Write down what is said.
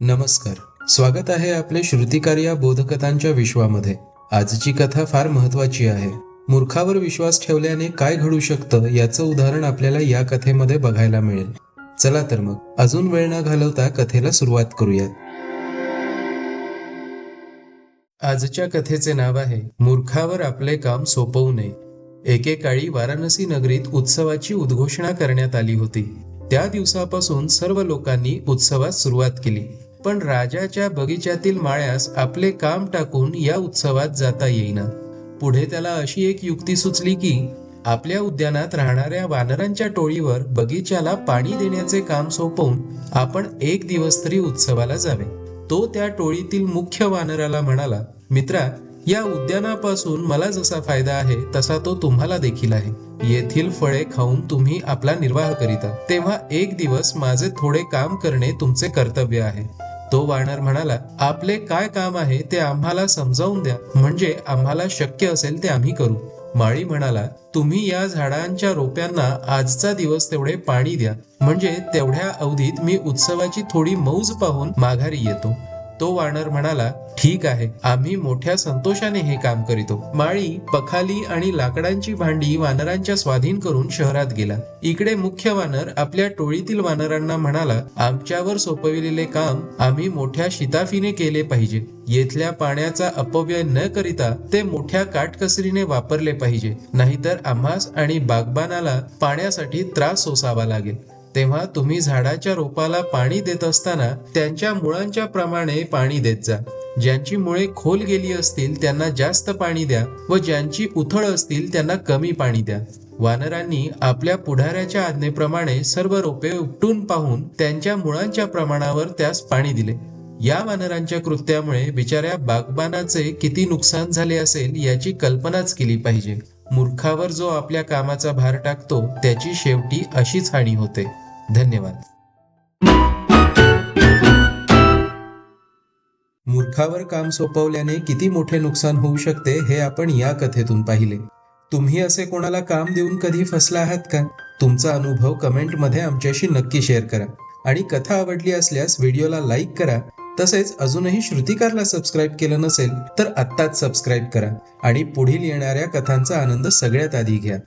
नमस्कार. स्वागत आहे आपले श्रुतिकार या बोधकथांच्या विश्वामध्ये. आजची कथा फार महत्वाची आहे. मूर्खावर विश्वास ठेवल्याने काय घडू शकतं याचं उदाहरण आपल्याला या कथेमध्ये बघायला मिळेल. चला तर मग अजून वेळ न घालवता कथेला सुरुवात करूयात. आजच्या कथेचे नाव आहे मूर्खावर आपले काम सोपवू नये. एकेकाळी वाराणसी नगरीत उत्सवाची उद्घोषणा करण्यात आली होती. त्या दिवसापासून सर्व लोकांनी उत्सवास सुरुवात केली. पण राजाच्या बगीच्यातील माळ्यास आपले काम टाकून या उत्सवात जाता येईना. पुढे त्याला अशी एक युक्ती सुचली की आपल्या उद्यानात राहणाऱ्या वानरांच्या टोळीवर बगीच्याला पाणी देण्याचे काम सोपवून आपण एक दिवस तरी उत्सवाला जावे. तो त्या टोळीतील मुख्य वानराला म्हणाला मित्रा या उद्यानापासून मला जसा फायदा आहे तसा तो तुम्हाला देखील आहे. येथील फळे खाऊन तुम्ही आपला निर्वाह करीता. तेव्हा एक दिवस माझे थोडे काम करणे तुमचे कर्तव्य आहे. तो वानर म्हणाला आपले काय काम आहे ते आम्हाला समजावून द्या. म्हणजे आम्हाला शक्य असेल ते आम्ही करू. माळी म्हणाला तुम्ही या झाडांच्या रोप्यांना आजचा दिवस तेवढे पाणी द्या. म्हणजे तेवढ्या अवधीत मी उत्सवाची थोडी मौज पाहून माघारी येतो. तो वानर म्हणाला ठीक आहे आम्ही मोठ्या संतोषाने हे काम करीतो. माळी पखाली आणि लाकडांची भांडी वानरांच्या स्वाधीन करून शहरात गेला. इकडे मुख्य वानर आपल्या टोळीतील वानरांना म्हणाला आमच्यावर सोपविलेले काम आम्ही मोठ्या शिताफीने केले पाहिजे. येथल्या पाण्याचा अपव्यय न करिता ते मोठ्या काटकसरीने वापरले पाहिजे. नाहीतर आम्हास आणि बागबानाला पाण्यासाठी त्रास सोसावा लागेल. तेव्हा तुम्ही झाडाच्या रोपाला पाणी देत असताना त्यांच्या मुळांच्या प्रमाणे पाणी देत जा. ज्यांची मुळे खोल गेली असतील त्यांना जास्त पाणी द्या व ज्यांची उथळ असतील त्यांना कमी पाणी द्या. वानरांनी आपल्या पुढाऱ्याच्या आज्ञेप्रमाणे सर्व रोपे उपटून पाहून त्यांच्या मुळांच्या प्रमाणावर त्यास पाणी दिले. या वानरांच्या कृत्यामुळे बिचाऱ्या बागबानाचे किती नुकसान झाले असेल याची कल्पनाच केली पाहिजे. मूर्खावर जो आपल्या कामाचा भार टाकतो त्याची शेवटी अशीच हानी होते. धन्यवाद. मूर्खावर काम सोपवल्याने किती मोठे नुकसान होऊ शकते हे आपण या कथेतून पाहिले. तुम्ही असे कोणाला काम देऊन कधी फसला आहात का? तुमचा अनुभव कमेंटमध्ये आमच्याशी नक्की शेअर करा. आणि कथा आवडली असल्यास व्हिडिओला लाईक करा. तसेच अजूनही श्रुतिकारला सबस्क्राईब केलं नसेल तर आत्ताच सबस्क्राईब करा. आणि पुढील येणाऱ्या कथांचा आनंद सगळ्यात आधी घ्या.